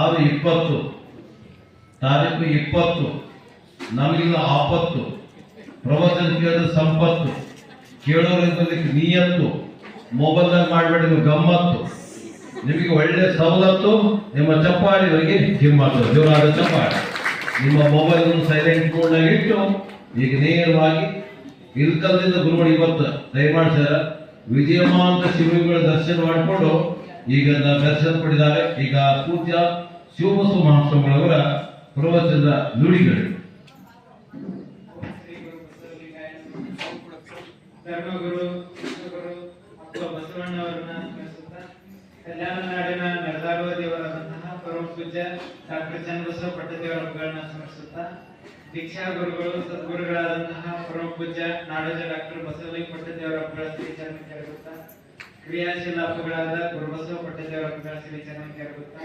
ಆರು ಇಪ್ಪತ್ತು. ತಾರೀಕು ಇಪ್ಪತ್ತು. ನಮಗಿಲ್ಲ ಆಪತ್ತು. ಪ್ರವಚನ ಕೇಳಿದ ಸಂಪತ್ತು. ಕೇಳೋರಿಗೆ ನಿಯತ್ತು. ಮೊಬೈಲ್ನಾಗ ಮಾಡಬೇಡಿ ನೀವು ಗಮ್ಮತ್ತು. ನಿಮಗೆ ಒಳ್ಳೆ ಸವಲತ್ತು, ನಿಮ್ಮ ಚಪ್ಪಾಳಿಯವರಿಗೆ ಅವರಿಗೆ ಜೀವನಾದ ಚಪ್ಪಾಳಿ. ನಿಮ್ಮ ಮೊಬೈಲ್ ಸೈಲೆಂಟ್ ಮೋಡ್ನಾಗ ಇಟ್ಟು, ಈಗ ನೇರವಾಗಿ ಇಲ್ಕಲ್ದಿಂದ ಗುರುಮಣಿ ಇವತ್ತು ದಯಮಾಡಿ ಸರ್, ವಿಜಯಮಾಂತ ಶಿವಗಳ ದರ್ಶನ ಮಾಡಿಕೊಂಡು, ಈಗ ದರ್ಶನ ಪಡೆದಾರೆ ಈಗ ಪೂಜ್ಯ ಶಿವಬಸವ ಮಹಾಸ್ವಾಮಿಗಳವರ ಪ್ರವಚನದ ನುಡಿಗಳು. ದೇವರಾದಂತಹ ಪರಮ ಪೂಜ್ಯ ದೀಕ್ಷಾ ಗುರುಗಳು, ಸದ್ಗುರುಗಳಾದಂತಹ ಪರಮ ಪೂಜ್ಯ ನಾಡೋಜ ಡಾಕ್ಟರ್ ಬಸವಲಿಂಗ ಪಟ್ಟದೇವರ ಶ್ರೀ ಚರಣ ಕೇಳುತ್ತಾ ಕ್ರಿಯಾಶೀಲ ಹಬ್ಬಗಳಾದ ಗುರುಬಸವ ಪಟ್ಟದೇವರ ಶ್ರೀ ಚರಣ ಕೇಳುತ್ತಾ